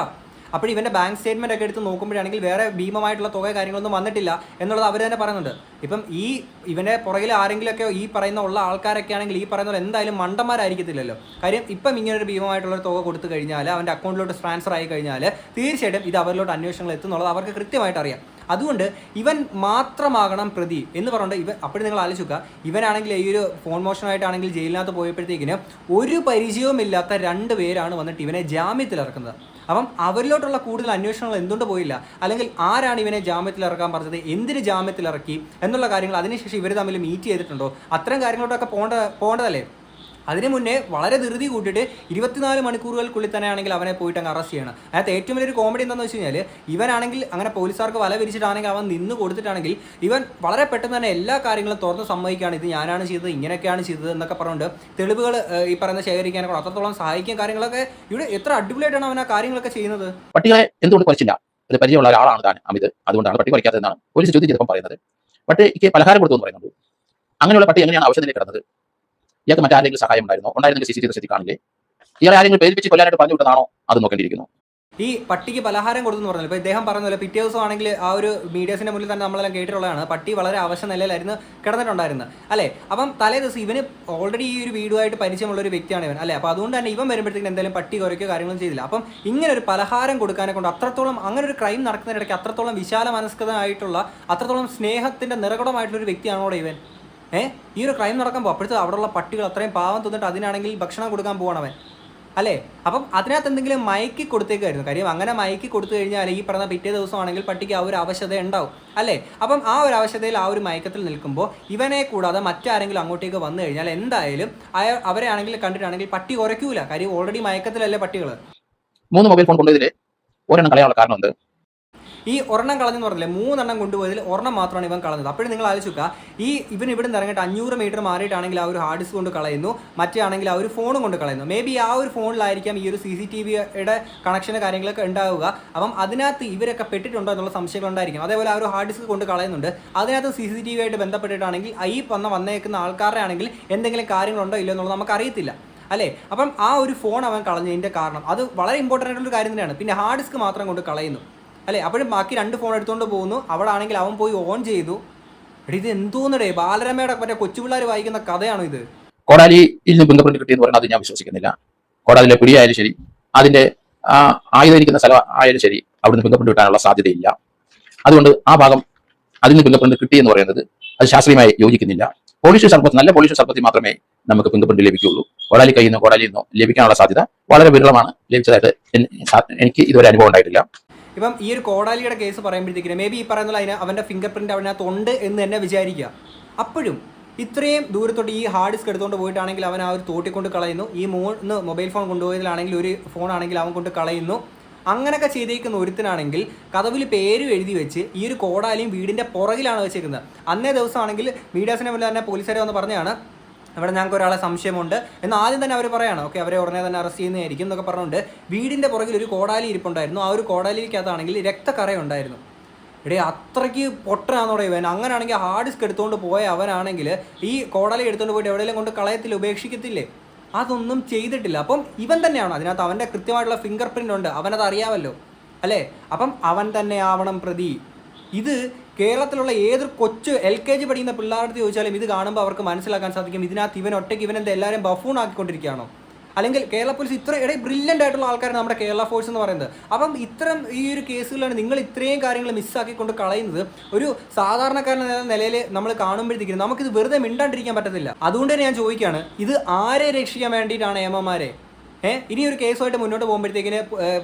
അപ്പോൾ ഇവന്റെ ബാങ്ക് സ്റ്റേറ്റ്മെന്റ് ഒക്കെ എടുത്ത് നോക്കുമ്പോഴാണെങ്കിൽ വേറെ ഭീമമായിട്ടുള്ള തുക കാര്യങ്ങളൊന്നും വന്നിട്ടില്ല എന്നുള്ളത് അവർ തന്നെ പറയുന്നുണ്ട്. ഇപ്പം ഈ ഇവന്റെ പുറകിൽ ആരെങ്കിലുമൊക്കെ ഈ പറയുന്ന ഉള്ള ആൾക്കാരൊക്കെ ആണെങ്കിൽ ഈ പറയുന്ന എന്തായാലും മണ്ടന്മാരായിരിക്കത്തില്ലല്ലോ. കാര്യം ഇപ്പം ഇങ്ങനെ ഒരു ഭീമമായിട്ടുള്ള തുക കൊടുത്തു കഴിഞ്ഞാൽ അവന്റെ അക്കൗണ്ടിലോട്ട് ട്രാൻസ്ഫർ ആയി കഴിഞ്ഞാൽ തീർച്ചയായിട്ടും ഇത് അവരിലോട്ട് അന്വേഷണങ്ങൾ എത്തുന്നുള്ളത് അവർക്ക് കൃത്യമായിട്ട് അറിയാം. അതുകൊണ്ട് ഇവൻ മാത്രമാകണം പ്രതി എന്ന് പറഞ്ഞിട്ട് ഇവ അപ്പോഴും നിങ്ങൾ ആലോചിക്കുക ഇവനാണെങ്കിൽ ഈ ഒരു ഫോൺ മോഷനായിട്ടാണെങ്കിൽ ജയിലിനകത്ത് പോയപ്പോഴത്തേക്കിന് ഒരു പരിചയവുമില്ലാത്ത രണ്ട് പേരാണ് വന്നിട്ട് ഇവനെ ജാമ്യത്തിൽ ഇറക്കുന്നത്. അപ്പം അവരിലോട്ടുള്ള കൂടുതൽ അന്വേഷണങ്ങൾ എന്തുകൊണ്ട് പോയില്ല? അല്ലെങ്കിൽ ആരാണ് ഇവനെ ജാമ്യത്തിൽ ഇറക്കാൻ പറഞ്ഞത്? എന്തിന് ജാമ്യത്തിൽ ഇറക്കി? എന്നുള്ള കാര്യങ്ങൾ അതിനുശേഷം ഇവർ തമ്മിൽ മീറ്റ് ചെയ്തിട്ടുണ്ടോ? അത്തരം കാര്യങ്ങളോട്ടൊക്കെ പോകേണ്ട പോകേണ്ടതല്ലേ അതിന് മുന്നേ വളരെ ധൃതി കൂട്ടിയിട്ട് ഇരുപത്തിനാല് മണിക്കൂറുകൾക്കുള്ളിൽ തന്നെ ആണെങ്കിൽ അവനെ പോയിട്ട് അങ്ങ് അറസ്റ്റ് ചെയ്യണം. അതായത് ഏറ്റവും വലിയൊരു കോമഡി എന്താണെന്ന് വെച്ച് കഴിഞ്ഞാൽ ഇവനാണെങ്കിൽ അങ്ങനെ പോലീസുകാർക്ക് വല വിരിച്ചിട്ടാണെങ്കിൽ അവൻ നിന്ന് കൊടുത്തിട്ടാണെങ്കിൽ ഇവൻ വളരെ പെട്ടെന്ന് തന്നെ എല്ലാ കാര്യങ്ങളും തുറന്ന് സമ്മതിക്കുകയാണ്. ഇത് ഞാനാണ് ചെയ്തത് ഇങ്ങനെയൊക്കെയാണ് ചെയ്തത് എന്നൊക്കെ പറഞ്ഞുകൊണ്ട് തെളിവുകൾ ഈ പറയുന്ന ശേഖരിക്കാനൊക്കെ അത്രത്തോളം സഹായിക്കും കാര്യങ്ങളൊക്കെ ഇവിടെ എത്ര അടിപൊളിയായിട്ടാണ് അവൻ ആ കാര്യങ്ങളൊക്കെ ചെയ്യുന്നത്? പട്ടികളെ എന്തുകൊണ്ട് കുറച്ചില്ല ഒരു പരിചയമുള്ള ഒരാളാണ് താൻ അമിത്. അതുകൊണ്ടാണ് പട്ടി കുറയ്ക്കാത്തതെന്നാണ് പോലീസ് ചോദ്യം ചെയ്തപ്പോൾ പറയുന്നത്. പട്ടിക്ക് പലഹാരം കൊടുത്തു എന്ന് പറയുന്നുണ്ട്. അങ്ങനെയുള്ള പട്ടി എങ്ങനെയാണ് ആവശ്യത്തിലേക്ക് കിടന്നത്? ഇയാൾക്ക് മറ്റാരെങ്കിലും സഹായം ഉണ്ടായിരുന്നോ ഉണ്ടായിരുന്നെങ്കിൽ സി സി ടി ദൃശ്യത്തിൽ കാണില്ലേ? ഇയാളെ ആരെങ്കിലും പേരിപ്പിച്ച് കൊല്ലാനായിട്ട് പറഞ്ഞു വിട്ടതാണോ? അത് നോക്കേണ്ടിയിരിക്കുന്നു. ഈ പട്ടിക്ക് പലഹാരം കൊടുത്തു പറഞ്ഞു ഇപ്പോൾ ഇദ്ദേഹം പറഞ്ഞ പോലെ പിറ്റേ ദിവസം ആണെങ്കിൽ ആ ഒരു മീഡിയസിന്റെ മുന്നിൽ തന്നെ നമ്മളെല്ലാം കേട്ടിട്ടുള്ളതാണ്. പട്ടി വളരെ അവശ നിലയിലായിരുന്നു കിടന്നിട്ടുണ്ടായിരുന്നത്. അല്ലേ? അപ്പം തലേ ദിവസം ഇവന് ഓൾറെഡി ഈ ഒരു വീടുമായിട്ട് പരിചയമുള്ള ഒരു വ്യക്തിയാണ് ഇവൻ. അല്ലേ? അപ്പോൾ അതുകൊണ്ട് തന്നെ ഇവൻ വരുമ്പോഴത്തേക്കും എന്തായാലും പട്ടി കുറയ്ക്കോ കാര്യങ്ങളും ചെയ്തില്ല. അപ്പം ഇങ്ങനെ ഒരു പലഹാരം കൊടുക്കാനെ കൊണ്ട് അത്രത്തോളം അങ്ങനെ ഒരു ക്രൈം നടക്കുന്നതിനിടയ്ക്ക് അത്രത്തോളം വിശാല മനസ്കൃതമായിട്ടുള്ള അത്രത്തോളം സ്നേഹത്തിന്റെ നിറകുടമായിട്ടുള്ള ഒരു വ്യക്തിയാണോ ഇവൻ? ഏ? ഈ ഒരു ക്രൈം നടക്കുമ്പോൾ അപ്പോഴത്തെ അവിടെയുള്ള പട്ടികൾ അത്രയും പാവം തന്നിട്ട് അതിനാണെങ്കിൽ ഭക്ഷണം കൊടുക്കാൻ പോവാണ് അവൻ അല്ലേ? അപ്പം അതിനകത്ത് എന്തെങ്കിലും മയക്കി കൊടുത്തേക്കായിരുന്നു കാര്യം അങ്ങനെ മയക്കി കൊടുത്തു കഴിഞ്ഞാൽ ഈ പറഞ്ഞ പിറ്റേ ദിവസമാണെങ്കിൽ പട്ടിക്ക് ആ ഒരു അവശത ഉണ്ടാവും. അല്ലേ? അപ്പം ആ ഒരു അവശതയിൽ ആ ഒരു മയക്കത്തിൽ നിൽക്കുമ്പോൾ ഇവനെ കൂടാതെ മറ്റാരെങ്കിലും അങ്ങോട്ടേക്ക് വന്നു കഴിഞ്ഞാൽ എന്തായാലും അവരെ ആണെങ്കിൽ കണ്ടിട്ടാണെങ്കിൽ പട്ടി കുറയ്ക്കൂല. കാര്യം ഓൾറെഡി മയക്കത്തിലല്ലേ പട്ടികൾ മൂന്ന് മൊബൈൽ ഫോൺ കൊണ്ടുപോയതിൽ ഒരെണ്ണം കളയാനുള്ള കാരണം എന്ത് ഈ ഒരെണ്ണം കളഞ്ഞെന്ന് പറഞ്ഞില്ലേ മൂന്നെണ്ണം കൊണ്ടുപോയതിൽ ഒരെണ്ണം മാത്രമാണ് ഇവൻ കളഞ്ഞത്. അപ്പോഴും നിങ്ങൾ ആലോചിക്കുക ഈ ഇവൻ ഇവിടെ നിന്ന് ഇറങ്ങിയിട്ട് അഞ്ഞൂറ് മീറ്റർ മാറിയിട്ടാണെങ്കിൽ ആ ഒരു ഹാർഡ് ഡിസ്ക് കൊണ്ട് കളയുന്നു മറ്റേ ആണെങ്കിൽ ആ ഒരു ഫോണും കൊണ്ട് കളയുന്നു. മേ ബി ആ ഒരു ഫോണിലായിരിക്കാം ഈ ഒരു സി സി ടി വിയുടെ കണക്ഷന് കാര്യങ്ങളൊക്കെ ഉണ്ടാവുക. അപ്പം അതിനകത്ത് ഇവരൊക്കെ പെട്ടിട്ടുണ്ടോ എന്നുള്ള സംശയങ്ങൾ ഉണ്ടായിരിക്കും. അതേപോലെ ആ ഒരു ഹാർഡ് ഡിസ്ക് കൊണ്ട് കളയുന്നുണ്ട്. അതിനകത്ത് സി സി ടി വി ആയിട്ട് ബന്ധപ്പെട്ടിട്ടാണെങ്കിൽ ഈ വന്ന വന്നേക്കുന്ന ആൾക്കാരുടെ ആണെങ്കിൽ എന്തെങ്കിലും കാര്യങ്ങളുണ്ടോ ഇല്ലയോ എന്നുള്ളത് നമുക്ക് അറിയത്തില്ല അല്ലേ? അപ്പം ആ ഒരു ഫോൺ അവൻ കളഞ്ഞതിന്റെ കാരണം. അത് വളരെ ഇമ്പോർട്ടന്റ് ആയിട്ടുള്ള ഒരു കാര്യം തന്നെയാണ്. പിന്നെ ഹാർഡ് ഡിസ്ക് മാത്രം കൊണ്ട് കളയുന്നു. അല്ലേ? അപ്പോഴും ബാക്കി രണ്ട് ഫോൺ എടുത്തുകൊണ്ട് പോകുന്നു. അവിടെ ആണെങ്കിൽ അവൻ പോയി ഓൺ ചെയ്തു. എടി ഇത് എന്തോന്നടേ? ബാലരമയുടെ മറ്റേ കൊച്ചുപിള്ളേർ വായിക്കുന്ന കഥയാണോ ഇത്? കോടാലി ഇതിന് ബന്ധപ്പെട്ട് കിട്ടിയെന്ന് പറയുന്നത് അത് ഞാൻ വിശ്വസിക്കുന്നില്ല. കോടാലിയിലെ പിടിയായാലും ശരി അതിന്റെ ആ ആയുധം ഇരിക്കുന്ന സ്ഥലം ആയാലും ശരി അവിടുന്ന് ബന്ധപ്പെട്ട് കിട്ടാനുള്ള സാധ്യതയില്ല. അതുകൊണ്ട് ആ ഭാഗം അതിൽ നിന്ന് ഫിംഗർ കിട്ടിയെന്ന് പറയുന്നത് അത് ശാസ്ത്രീയമായി യോജിക്കുന്നില്ല. പോളിഷ് സർപ്പത്ത് നല്ല പോളിഷ് സർപ്പത്തിൽ മാത്രമേ നമുക്ക് പ്രിന്റ് ലഭിക്കുകയുള്ളൂ. കോടാലി കയ്യിൽ നിന്നോ കോടാലിയിൽ നിന്നോ ലഭിക്കാനുള്ള സാധ്യത വളരെ വിരളമാണ്. ലഭിച്ചതായിട്ട് എനിക്ക് ഇതുവരെ അനുഭവം ഉണ്ടായിട്ടില്ല. ഇപ്പം ഈ ഒരു കോടാലിയുടെ കേസ് പറയുമ്പോഴത്തേക്കിനും മേ ബി ഈ പറയുന്ന അതിന് അവന്റെ ഫിംഗർ പ്രിന്റ് അവനകത്ത് ഉണ്ട് എന്ന് തന്നെ വിചാരിക്കുക. അപ്പോഴും ഇത്രയും ദൂരത്തോട്ട് ഈ ഹാർഡ് ഡിസ്ക് എടുത്തുകൊണ്ട് പോയിട്ടാണെങ്കിൽ അവൻ ആ ഒരു തോട്ടിക്കൊണ്ട് കളയുന്നു. ഈ മൂന്ന് മൊബൈൽ ഫോൺ കൊണ്ടുപോയതിലാണെങ്കിൽ ഒരു ഫോൺ ആണെങ്കിൽ അവൻ കൊണ്ട് കളയുന്നു. അങ്ങനെയൊക്കെ ചെയ്തേക്കുന്ന ഒരുത്തിനാണെങ്കിൽ കഥവിൽ പേര് എഴുതി വെച്ച് ഈ ഒരു കോടാലിയും വീടിന്റെ പുറകിലാണ് വെച്ചേക്കുന്നത്. അന്നേ ദിവസമാണെങ്കിൽ മീഡിയാസിനെ പോലെ തന്നെ പോലീസുകാരെ വന്ന് പറഞ്ഞാണ് ഇവിടെ ഞങ്ങൾക്ക് ഒരാളെ സംശയമുണ്ട്. എന്ന് ആദ്യം തന്നെ അവർ പറയാണ് ഓക്കെ അവരെ ഉടനെ തന്നെ അറസ്റ്റ് ചെയ്യുന്നതായിരിക്കും എന്നൊക്കെ പറഞ്ഞുകൊണ്ട് വീടിന്റെ പുറകിൽ ഒരു കോടാലി ഇരിപ്പുണ്ടായിരുന്നു. ആ ഒരു കോടാലിക്കകത്താണെങ്കിൽ രക്തക്കറ ഉണ്ടായിരുന്നു എടേ അത്രയ്ക്ക് പൊട്ടനാന്നോടെ ഇവൻ. അങ്ങനെയാണെങ്കിൽ ഹാർഡ് ഡിസ്ക് എടുത്തുകൊണ്ട് പോയ അവനാണെങ്കിൽ ഈ കോടാലി എടുത്തുകൊണ്ട് പോയിട്ട് എവിടെയെങ്കിലും കൊണ്ട് കളയത്തിൽ ഉപേക്ഷിക്കത്തില്ലേ? അതൊന്നും ചെയ്തിട്ടില്ല. അപ്പം ഇവൻ തന്നെയാണ്. അതിനകത്ത് അവന്റെ കൃത്യമായിട്ടുള്ള ഫിംഗർ പ്രിന്റ് ഉണ്ട്. അവനത് അറിയാമല്ലോ അല്ലേ? അപ്പം അവൻ തന്നെ ആവണം പ്രതി. ഇത് കേരളത്തിലുള്ള ഏതൊരു കൊച്ചു എൽ കെ ജി പഠിക്കുന്ന പിള്ളേരുടെ ചോദിച്ചാലും ഇത് കാണുമ്പോൾ അവർക്ക് മനസ്സിലാക്കാൻ സാധിക്കും. ഇതിനകത്ത് ഇവൻ ഒറ്റയ്ക്ക് ഇവനെന്താ എല്ലാവരും ബഫൂൺ ആക്കിക്കൊണ്ടിരിക്കുകയാണോ? അല്ലെങ്കിൽ കേരള പോലീസ് ഇത്ര ഇടയിൽ ബ്രില്യന്റ് ആയിട്ടുള്ള ആൾക്കാരാണ് നമ്മുടെ കേരള ഫോഴ്സ് എന്ന് പറയുന്നത്. അപ്പം ഇത്തരം ഈ ഒരു കേസുകളാണ് നിങ്ങൾ ഇത്രയും കാര്യങ്ങൾ മിസ്സാക്കിക്കൊണ്ട് കളയുന്നത്. ഒരു സാധാരണക്കാരൻ നിലയിൽ നമ്മൾ കാണുമ്പോഴത്തേക്കും നമുക്കിത് വെറുതെ മിണ്ടാണ്ടിരിക്കാൻ പറ്റത്തില്ല. അതുകൊണ്ട് തന്നെ ഞാൻ ചോദിക്കുകയാണ് ഇത് ആരെ രക്ഷിക്കാൻ വേണ്ടിയിട്ടാണ് ഏമമാരെ? ഏഹ് ഇനി ഒരു കേസുമായിട്ട് മുന്നോട്ട് പോകുമ്പോഴത്തേക്കിന്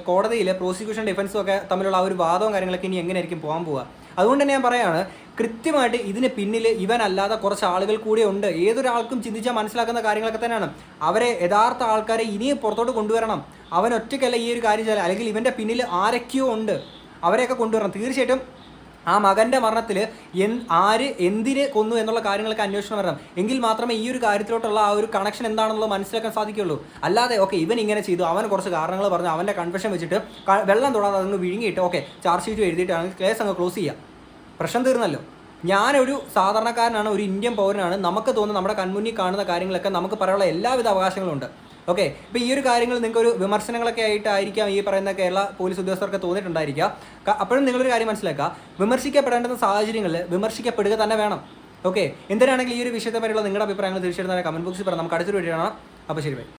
കോടതിയിൽ പ്രോസിക്യൂഷൻ ഡിഫൻസും ഒക്കെ തമ്മിലുള്ള ആ ഒരു വാദവും കാര്യങ്ങളൊക്കെ ഇനി എങ്ങനെയായിരിക്കും പോകാൻ പോവുക? അതുകൊണ്ട് തന്നെ ഞാൻ പറയാണ് കൃത്യമായിട്ട് ഇതിന് പിന്നിൽ ഇവനല്ലാതെ കുറച്ച് ആളുകൾ കൂടെ ഉണ്ട്. ഏതൊരാൾക്കും ചിന്തിച്ചാൽ മനസ്സിലാക്കുന്ന കാര്യങ്ങളൊക്കെ തന്നെയാണ്. അവരെ യഥാർത്ഥ ആൾക്കാരെ ഇനിയും പുറത്തോട്ട് കൊണ്ടുവരണം. അവൻ ഒറ്റയ്ക്കല്ല ഈ ഒരു കാര്യം ചെയ്യാൻ അല്ലെങ്കിൽ ഇവന്റെ പിന്നിൽ ആരൊക്കെയോ ഉണ്ട്. അവരെയൊക്കെ കൊണ്ടുവരണം. തീർച്ചയായിട്ടും ആ മകന്റെ മരണത്തിൽ എൻ ആര് എന്തിനെ കൊന്നു എന്നുള്ള കാര്യങ്ങളൊക്കെ അന്വേഷണം വരണം. എങ്കിൽ മാത്രമേ ഈ ഒരു കാര്യത്തിലോട്ടുള്ള ആ ഒരു കണക്ഷൻ എന്താണെന്നുള്ളത് മനസ്സിലാക്കാൻ സാധിക്കുള്ളൂ അല്ലാതെ ഓക്കെ ഇവൻ ഇങ്ങനെ ചെയ്തു അവൻ കുറച്ച് കാരണങ്ങൾ പറഞ്ഞു അവന്റെ കൺഫെഷൻ വെച്ചിട്ട് വെള്ളം തൊടാതെ അതങ്ങ് വിഴുങ്ങിയിട്ട് ഓക്കെ ചാർജ് ഷീറ്റ് എഴുതിയിട്ടാണ് കേസ് അങ്ങ് ക്ലോസ് ചെയ്യുക പ്രശ്നം തീർന്നല്ലോ. ഞാനൊരു സാധാരണക്കാരനാണ് ഒരു ഇന്ത്യൻ പൗരനാണ്. നമുക്ക് തോന്നുന്ന നമ്മുടെ കൺമുന്നിൽ കാണുന്ന കാര്യങ്ങളൊക്കെ നമുക്ക് പറയാനുള്ള എല്ലാവിധ അവകാശങ്ങളും ഉണ്ട്. ഓക്കെ ഇപ്പൊ ഈ ഒരു കാര്യങ്ങൾ നിങ്ങൾക്ക് ഒരു വിമർശനങ്ങളൊക്കെ ആയിട്ടായിരിക്കാം ഈ പറയുന്ന കേരള പോലീസ് ഉദ്യോഗസ്ഥർക്ക് തോന്നിയിട്ടുണ്ടായിരിക്കുക. അപ്പോഴും നിങ്ങളൊരു കാര്യം മനസ്സിലാക്കുക. വിമർശിക്കപ്പെടേണ്ടുന്ന സാഹചര്യങ്ങളിൽ വിമർശിക്കപ്പെടുക തന്നെ വേണം. ഓക്കെ എന്തിനാണെങ്കിൽ ഈ ഒരു വിഷയത്തെ പറ്റിയുള്ള നിങ്ങളുടെ അഭിപ്രായങ്ങൾ തീർച്ചയായിട്ടും കമന്റ് ബോക്സിൽ പറയാം നമുക്ക് അടുത്തൊരു വീഡിയോ കാണാം. അപ്പോൾ ശരി ബൈ